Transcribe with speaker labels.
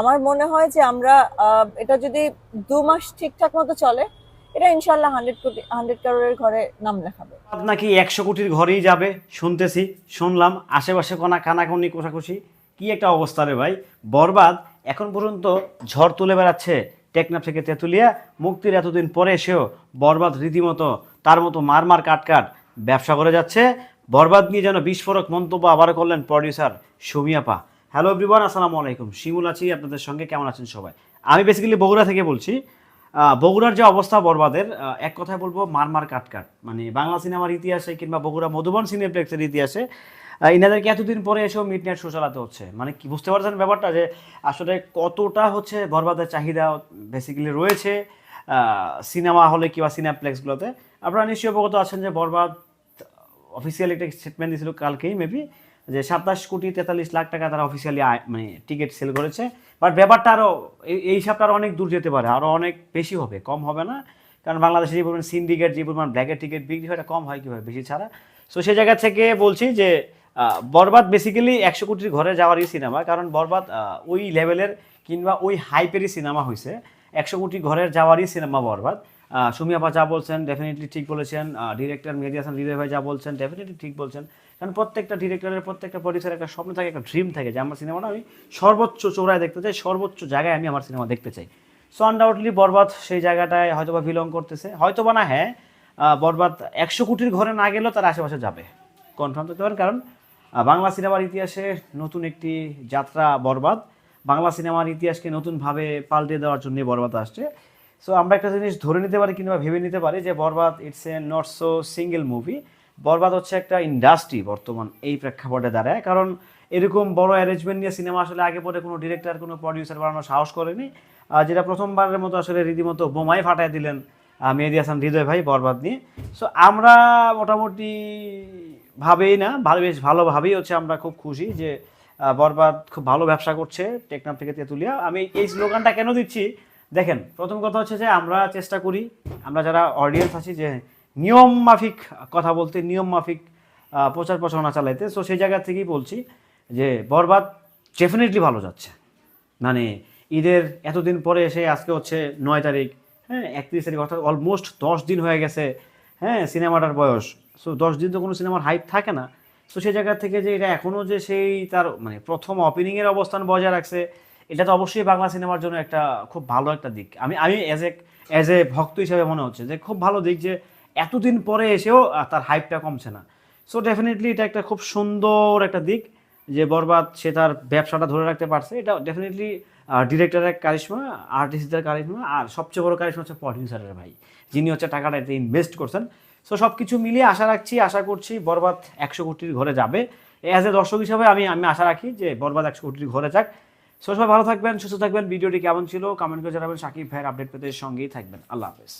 Speaker 1: আমার মনে হয় যে আমরা এটা যদি দু মাস ঠিকঠাক মতো চলে, এটা ইনশাল্লাহ হান্ড্রেড কোটি, হান্ড্রেড কারোরের ঘরে নাম লেখাবে।
Speaker 2: নাকি একশো কোটির ঘরেই যাবে, শুনতেছি, শুনলাম, আশেপাশে কোনা কানাকুনি, কোষাকুষি, কি একটা অবস্থা রে ভাই। বরবাদ, এখন পর্যন্ত ঝড় তুলে বেড়াচ্ছে, টেকনাফ থেকে তেঁতুলিয়া, মুক্তির এতদিন পরে এসেও বরবাদ রীতিমতো, তার মতো মার মার কাট কাট ব্যবসা করে যাচ্ছে। বরবাদ নিয়ে যেন বিস্ফোরক মন্তব্য আবার করলেন প্রডিউসার সুমিয়াপা হ্যালো এভরিওয়ান আসসালামু আলাইকুম। শিমুল আছি, আপনাদের সঙ্গে কেমন আছেন সবাই? আমি বেসিক্যালি বগুড়া থেকে বলছি। বগুড়ার যে অবস্থা বরবাদের এক কথায় বলব মারমার মার কাট কাট মানে বাংলা সিনেমার ইতিহাসে কিংবা বগুড়া মধুবন সিনেপ্লেক্সের ইতিহাসে ইনাদেরকে এতদিন পরে এসেও মিড নাইট শো চালাতে হচ্ছে। মানে কি বুঝতে পারছেন ব্যাপারটা যে আসলে কতটা হচ্ছে বরবাদের চাহিদা বেসিক্যালি রয়েছে সিনেমা হলে কিংবা সিনেপ্লেক্সগুলোতে। আপনারা নিশ্চয়ই অবগত আছেন যে বরবাদ অফিসিয়ালি একটা স্টেটমেন্ট দিয়েছিল কালকেই মেবি যে সাতাশ কোটি তেতাল্লিশ লাখ টাকা তারা অফিসিয়ালি মানে টিকিট সেল করেছে। বাট ব্যাপারটা আরও এই হিসাবটা আরও অনেক দূর যেতে পারে আরও অনেক বেশি হবে, কম হবে না। কারণ বাংলাদেশে যে পরিমাণ সিন্ডিকেট যে পরিমাণ ব্ল্যাকের টিকিট বিক্রি হয় কম হয় কীভাবে, বেশি ছাড়া? সো সেই জায়গা থেকে বলছি যে বরবাদ বেসিক্যালি একশো কোটির ঘরে যাওয়ারই সিনেমা কারণ বরবাদ ওই লেভেলের কিংবা ওই হাইপেরই সিনেমা হয়েছে একশো কোটি ঘরের যাওয়ারই সিনেমা বরবাদ। আহ, সুমি যা বলছেন ডেফিনেটলি ঠিক বলেছেন। ডিরেক্টর মেহেদি হাসান হৃদয় ভাই যা বলছেন ডেফিনেটলি ঠিক বলছেন। কারণ প্রত্যেকটা ডিরেক্টরের প্রত্যেকটা প্রডিউসারের একটা স্বপ্ন থাকে একটা ড্রিম থাকে যে আমার সিনেমাটা আমি সর্বোচ্চ চৌড়ায় দেখতে চাই সর্বোচ্চ জায়গায় আমি আমার সিনেমা দেখতে চাই। সো আনডাউটলি বরবাদ সেই জায়গাটায় হয়তোবা বিলং করতেছে। হয়তোবা না হ্যাঁ বরবাদ একশো কোটির ঘরে না গেলেও তার আশেপাশে যাবে। কনফার্ম করতে পারেন কারণ বাংলা সিনেমার ইতিহাসে নতুন একটি যাত্রা বরবাদ। বাংলা সিনেমার ইতিহাসকে নতুনভাবে পাল্টে দেওয়ার জন্য বরবাদ আসছে। সো আমরা একটা জিনিস ধরে নিতে পারি কিংবা ভেবে নিতে পারি যে Barbaad it's a not so single movie Barbaad হচ্ছে একটা ইন্ডাস্ট্রি বর্তমান এই প্রেক্ষাপটে দাঁড়ায়। কারণ এরকম বড় অ্যারেঞ্জমেন্ট নিয়ে সিনেমা আসলে আগে পরে কোনো ডিরেক্টর কোনো প্রডিউসার বানানোর সাহস করেনি। যেটা প্রথমবারের মতো আসলে রীতিমতো বোমাই ফাটায় দিলেন মেহেদি হাসান, হৃদয় ভাই বরবাদ নিয়ে। সো আমরা মোটামুটি ভাবেই না, ভালো, বেশ ভালোভাবেই হচ্ছে আমরা খুব খুশি যে বরবাদ খুব ভালো ব্যবসা করছে টেকনাম থেকে তেঁতুলিয়া। আমি এই স্লোগানটা কেন দিচ্ছি? দেখেন, প্রথম কথা হচ্ছে যে আমরা চেষ্টা করি, আমরা যারা অডিয়েন্স আছি যে নিয়ম মাফিক কথা বলতে, নিয়ম মাফিক প্রচার প্রচারণা চালাইতে সো সেই জায়গা থেকেই বলছি যে বরবাদ ডেফিনেটলি ভালো যাচ্ছে। মানে ঈদের এতদিন পরে এসে আজকে হচ্ছে নয় তারিখ হ্যাঁ একত্রিশ তারিখ, অর্থাৎ অলমোস্ট দশ দিন হয়ে গেছে হ্যাঁ সিনেমাটার বয়স। সো দশ দিন তো কোনো সিনেমার হাইপ থাকে না। সো সেই জায়গা থেকে যে এটা এখনও যে সেই তার মানে প্রথম ওপেনিংয়ের অবস্থান বজায় রাখছে এটা তো অবশ্যই বাংলা সিনেমার জন্য একটা খুব ভালো একটা দিক। আমি আমি অ্যাজ এ অ্যাজ এ ভক্ত হিসেবে মনে হচ্ছে যে খুব ভালো দিক যে এতদিন পরে এসেও তার হাইপটা কমছে না। সো ডেফিনেটলি এটা একটা খুব সুন্দর একটা দিক যে বরবাদ সে তার ব্যবসাটা ধরে রাখতে পারছে। এটা ডেফিনেটলি ডিরেক্টরের কারিশমা আর্টিস্টদের কারিশমা, আর সবচেয়ে বড় কারিশমা হচ্ছে প্রডিউসারের ভাই, যিনি হচ্ছে টাকাটা এতে ইনভেস্ট করছেন। সো সব কিছু মিলিয়ে আশা রাখছি, আশা করছি বরবাদ একশো কোটির ঘরে যাবে। অ্যাজ এ দর্শক হিসাবে আমি আমি আশা রাখি যে বরবাদ একশো কোটির ঘরে যাক। সবাই ভালো থাকবেন, সুস্থ থাকবেন। ভিডিওটি কেমন ছিল? কমেন্ট করে জানাবেন। সাকিব ভাইয়ের আপডেট পেতে সঙ্গেই থাকবেন। আল্লাহ হাফেজ।